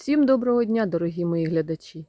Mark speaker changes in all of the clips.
Speaker 1: Всім доброго дня, дорогі мої глядачі.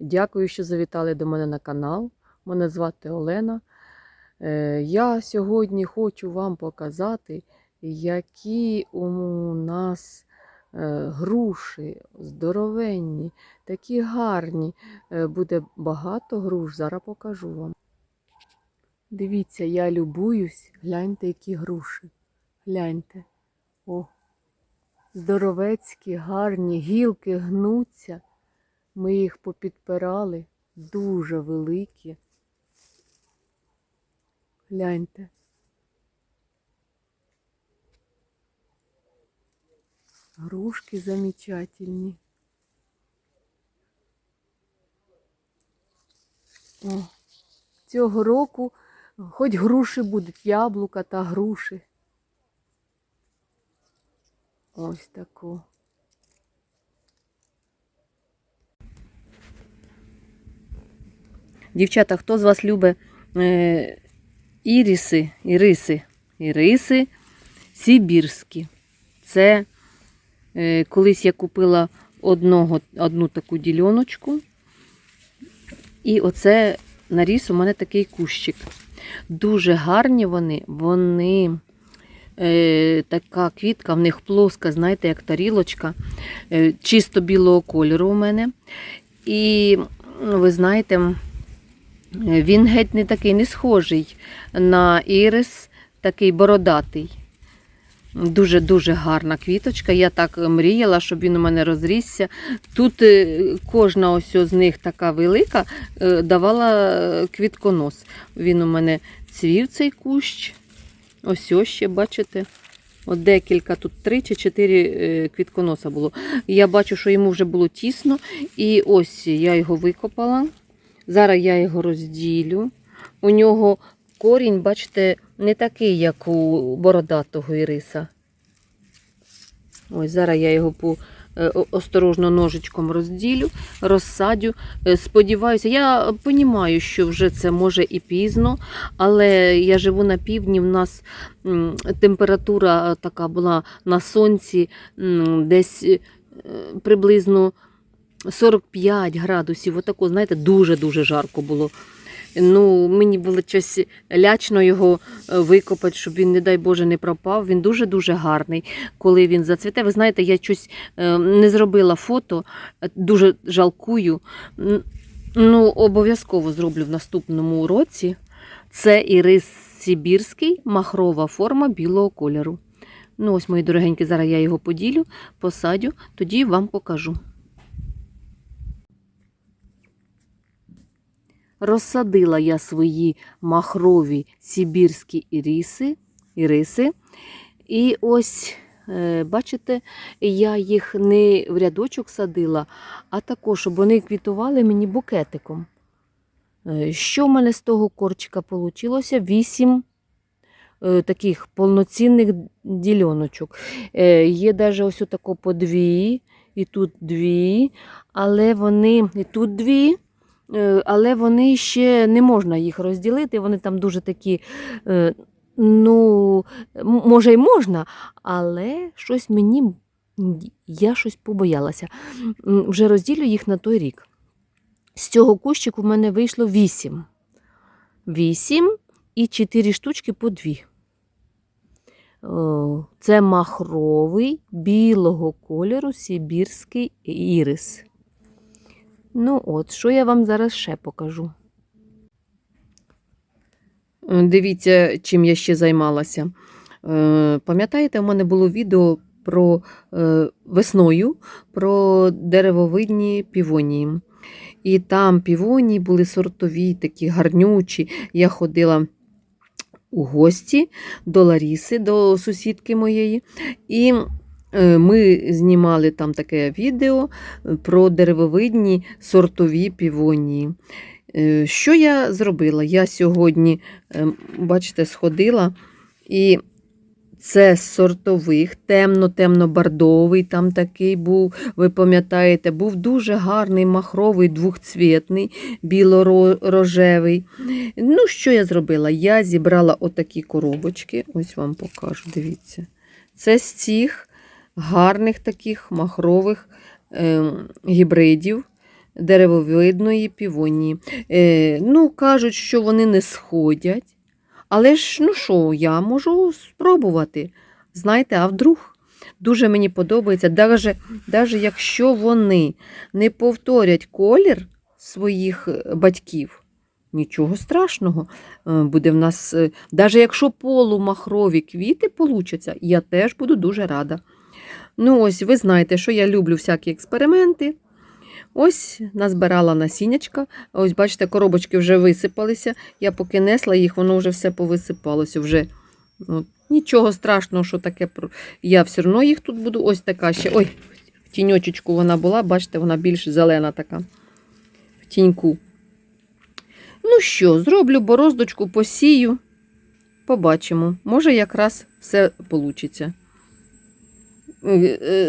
Speaker 1: Дякую, що завітали до мене на канал. Мене звати Олена. Е, Я сьогодні хочу вам показати, які у нас е, груші здоровенні, такі гарні. Е, Буде багато груш, зараз покажу вам. Дивіться, я любуюсь, гляньте, які груші. Гляньте. О, здоровецькі, гарні, гілки гнуться. Ми їх попідпирали, дуже великі. Гляньте. Грушки замечательні. О, цього року хоч груші будуть, яблука та груші. Ось таку. Дівчата, хто з вас любить е, іріси, іриси, іриси сибірські. Це е, колись я купила одного, одну таку дільоночку. І оце наріс у мене такий кущик. Дуже гарні вони, вони е, така квітка, в них плоска, знаєте, як тарілочка, е, чисто білого кольору у мене. І ну, ви знаєте, він геть не такий не схожий на ірис, такий бородатий. Дуже-дуже гарна квіточка. Я так мріяла, щоб він у мене розрісся. Тут е, кожна ось з них така велика, давала квітконос. Він у мене цвів цей кущ. Ось ось ще, бачите? От декілька, тут три чи чотири е, квітконоса було. Я бачу, що йому вже було тісно. І ось я його викопала. Зараз я його розділю. У нього корінь, бачите, не такий, як у бородатого іриса. Ось зараз я його по, осторожно ножичком розділю, розсадю. Е, Сподіваюся, я розумію, що вже це може і пізно, але я живу на півдні. В нас температура така була на сонці десь е, приблизно 45 градусів. Отако, знаєте, дуже-дуже жарко було. Ну, мені було щось лячно його е, викопати, щоб він, не дай Боже, не пропав. Він дуже-дуже гарний, коли він зацвіте. Ви знаєте, я щось е, не зробила фото, е, дуже жалкую. Ну, обов'язково зроблю в наступному році. Це ірис Сибірський, махрова форма білого кольору. Ну, ось, мої дорогенькі, зараз я його поділю, посадю, тоді вам покажу. Розсадила я свої махрові сибірські іриси, іриси. І ось, е, бачите, я їх не в рядочок садила, а також, щоб вони квітували мені букетиком. Е, Що в мене з того корчика вийшло? Вісім е, таких повноцінних діляночок. Е, Є навіть ось тако по дві, і тут дві, але вони і тут дві. Е, але вони ще не можна їх розділити. Вони там дуже такі, е, ну, може, й можна, але щось мені, я щось побоялася. Вже розділю їх на той рік. З цього кущику в мене вийшло вісім. Вісім і чотири штучки по дві. Це махровий білого кольору сибірський ірис. Ну от, що я вам зараз ще покажу. Е, Дивіться, чим я ще займалася. Е, Пам'ятаєте, у мене було відео про е, весною про деревовидні півонії. І там півонії були сортові, такі гарнючі. Я ходила у гості до Ларіси, до сусідки моєї. І ми знімали там таке відео про деревовидні сортові півонії. Е, Що я зробила? Я сьогодні, е, бачите, сходила і це з сортових, темно-темно-бордовий там такий був, ви пам'ятаєте, був дуже гарний махровий двохцвітний, біло-рожевий. Ну, що я зробила? Я зібрала отакі коробочки, ось вам покажу, дивіться. Це з цих гарних таких махрових е, гібридів деревовидної півонії. Е, ну, кажуть, що вони не сходять. Але ж, ну що, я можу спробувати. Знаєте, а вдруг дуже мені подобається, навіть, навіть якщо вони не повторять колір своїх е, батьків, нічого страшного. Е, Буде в нас, навіть якщо полумахрові квіти получаться, я теж буду дуже рада. Ну, ось ви знаєте, що я люблю всякі експерименти. Ось назбирала насіннячка. Ось, бачите, коробочки вже висипалися. Я поки несла їх, воно вже все повисипалося. Вже. От. Нічого страшного, що таке. Я все одно їх тут буду. Ось така ще. Ой, в тіньочечку вона була, бачите, вона більш зелена така. В тіньку. Ну що, зроблю бороздочку, посію. Побачимо. Може, якраз все вийде.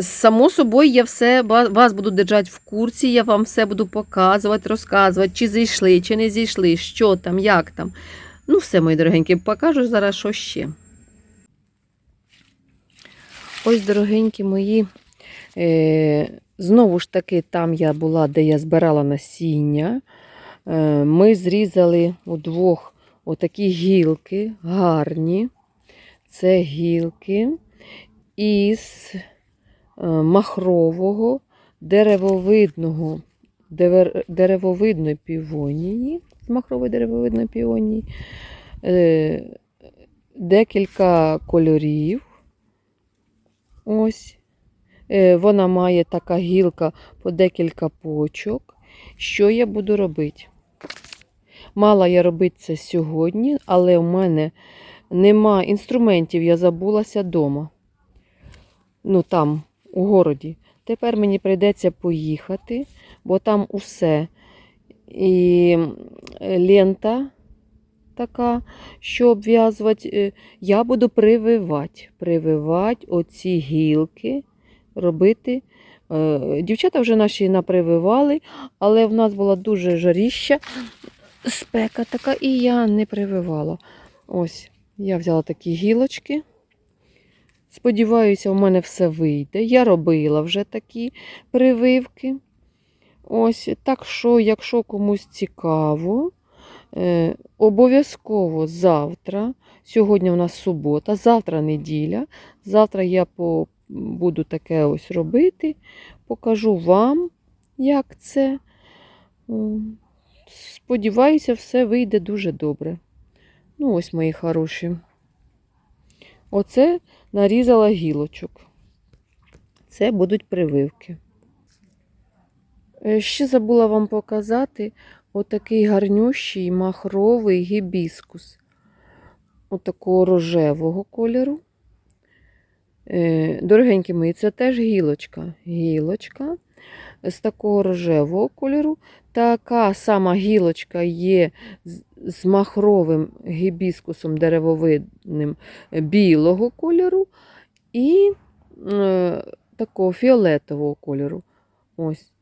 Speaker 1: Само собою, я все вас буду держати в курсі, я вам все буду показувати, розказувати, чи зійшли, чи не зійшли, що там, як там. Ну, все, мої дорогенькі, покажу зараз, що ще. Ось, дорогенькі мої, е, знову ж таки, там я була, де я збирала насіння. Е, ми зрізали удвох отакі гілки гарні. Це гілки із е, махрового деревовидного деревовидної півонії, з махрової деревовидної півонії, е, декілька кольорів. Ось. Е, Вона має така гілка по декілька почок. Що я буду робити? Мала я робити це сьогодні, але в мене нема інструментів, я забулася вдома. Ну, там, у городі. Тепер мені прийдеться поїхати, бо там усе. І лента така, що обв'язувати. Е, Я буду прививати. Прививати оці гілки, робити. Е, Дівчата вже наші напрививали, але в нас була дуже жаріща спека така, і я не прививала. Ось, я взяла такі гілочки. Сподіваюся, у мене все вийде. Я робила вже такі прививки. Ось, так що, якщо комусь цікаво, е, обов'язково завтра, сьогодні у нас субота, завтра неділя. Завтра я по, буду таке ось робити, покажу вам, як це. Сподіваюся, все вийде дуже добре. Ну, ось мої хороші. Оце нарізала гілочок. Це будуть прививки. Е, Ще забула вам показати отакий гарнющий махровий гібіскус. Отакого рожевого кольору. Е, Дорогенькі мої, це теж гілочка. Гілочка з такого рожевого кольору. Така сама гілочка є з- махровим гібіскусом деревовидним білого кольору і е, такого фіолетового кольору. Ось.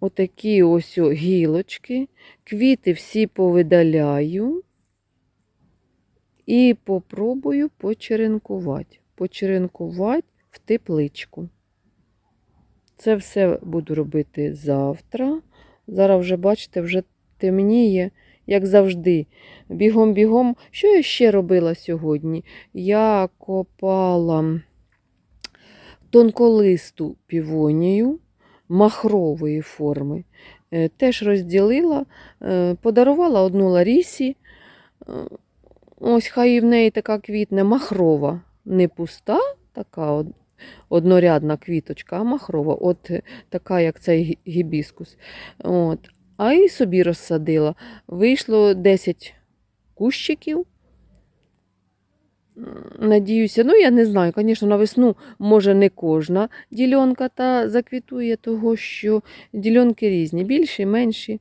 Speaker 1: Отакі ось гілочки. Квіти всі повидаляю і попробую почеренкувати. Почеренкувати в тепличку. Це все буду робити завтра. Зараз вже, бачите, вже темніє, як завжди. Бігом-бігом. Що я ще робила сьогодні? Я копала тонколисту півонію махрової форми. Е, Теж розділила, е, подарувала одну Ларісі. Е, Ось хай і в неї така квітне махрова, не пуста, така од- однорядна квіточка, а махрова, от така, як цей гібіскус. От. А і собі розсадила. Вийшло 10 кущиків. Надіюся, ну я не знаю, звісно, на весну може не кожна ділянка та заквітує, того що ділянки різні, більші, менші.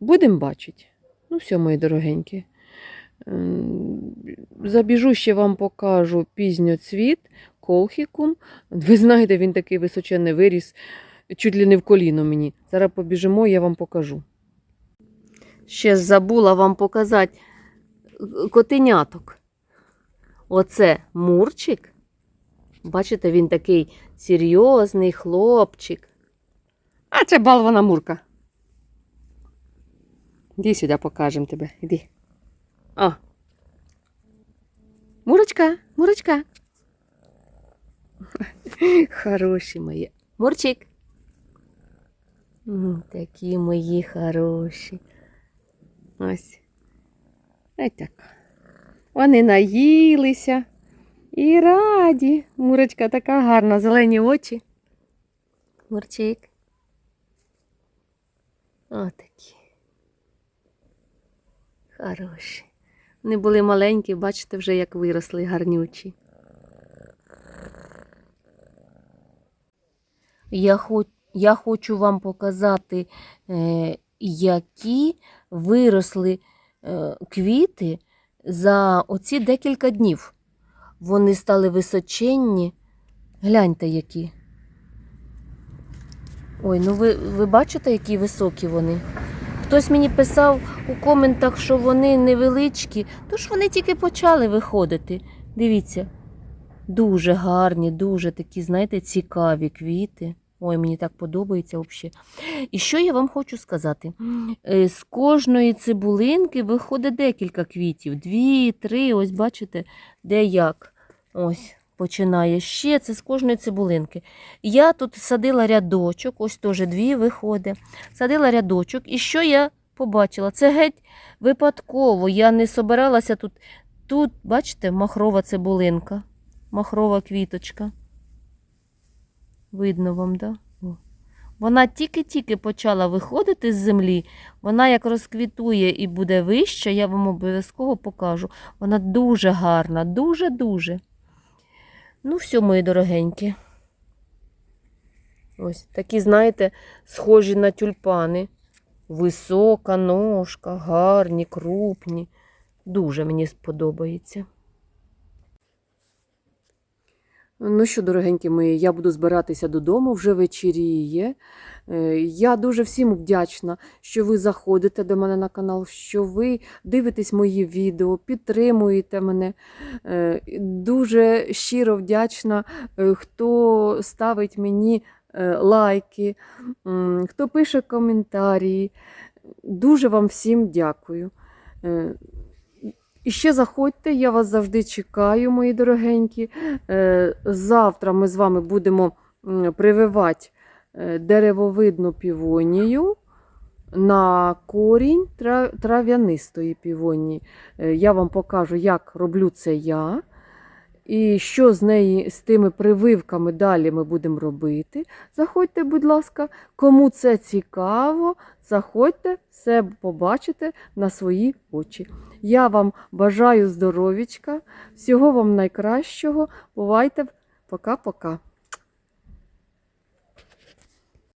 Speaker 1: Будемо бачити. Ну, все, мої дорогенькі. Забіжу ще вам покажу пізньоцвіт, колхікум. Ви знаєте, він такий височенний виріс, чуть ли не в коліно мені. Зараз побіжимо, я вам покажу. Ще забула вам показати котеняток. Оце Мурчик, Бачите, він такий серйозний хлопчик. А це балвана Мурка. Іди сюди покажемо тебе. Іди. О. Мурочка, Мурочка. Хороші мої. Мурчик. Такі мої хороші. Ось. Ось так. Вони наїлися і раді. Мурочка така гарна, зелені очі. Мурчик. Отакі. Хороші. Вони були маленькі, бачите, вже як виросли гарнючі. Я, хоч, я хочу вам показати, е, які виросли е, квіти за оці декілька днів. Вони стали височенні. Гляньте, які. Ой, ну ви, ви бачите, які високі вони? Хтось мені писав у коментах, що вони невеличкі, тож вони тільки почали виходити. Дивіться, дуже гарні, дуже такі, знаєте, цікаві квіти. Ой, мені так подобається взагалі. І що я вам хочу сказати? Е, З кожної цибулинки виходить декілька квітів. Дві, три, ось бачите, де як. Ось починає ще це з кожної цибулинки. Я тут садила рядочок, ось теж дві виходить. Садила рядочок, і що я побачила? Це геть випадково. Я не собиралася тут. Тут, бачите, махрова цибулинка, махрова квіточка. Видно вам, да? О. Вона тільки-тільки почала виходити з землі. Вона як розквітує і буде вища, я вам обов'язково покажу. Вона дуже гарна, дуже-дуже. Ну, все, мої дорогенькі. Ось такі, знаєте, схожі на тюльпани. Висока ножка, гарні, крупні. Дуже мені сподобається. Ну що, дорогенькі мої, я буду збиратися додому, вже вечіріє. Е, Я дуже всім вдячна, що ви заходите до мене на канал, що ви дивитесь мої відео, підтримуєте мене. Е, Дуже щиро вдячна, е, хто ставить мені лайки, хто пише коментарі. Дуже вам всім дякую. І ще заходьте, я вас завжди чекаю, мої дорогенькі. Е, Завтра ми з вами будемо прививати е, деревовидну півонію на корінь трав'янистої півонії. Е, Я вам покажу, як роблю це я. І що з неї з тими прививками далі ми будемо робити. Заходьте, будь ласка, кому це цікаво, заходьте, все побачите на свої очі. Я вам бажаю здоровічка, всього вам найкращого. Бувайте, пока-пока.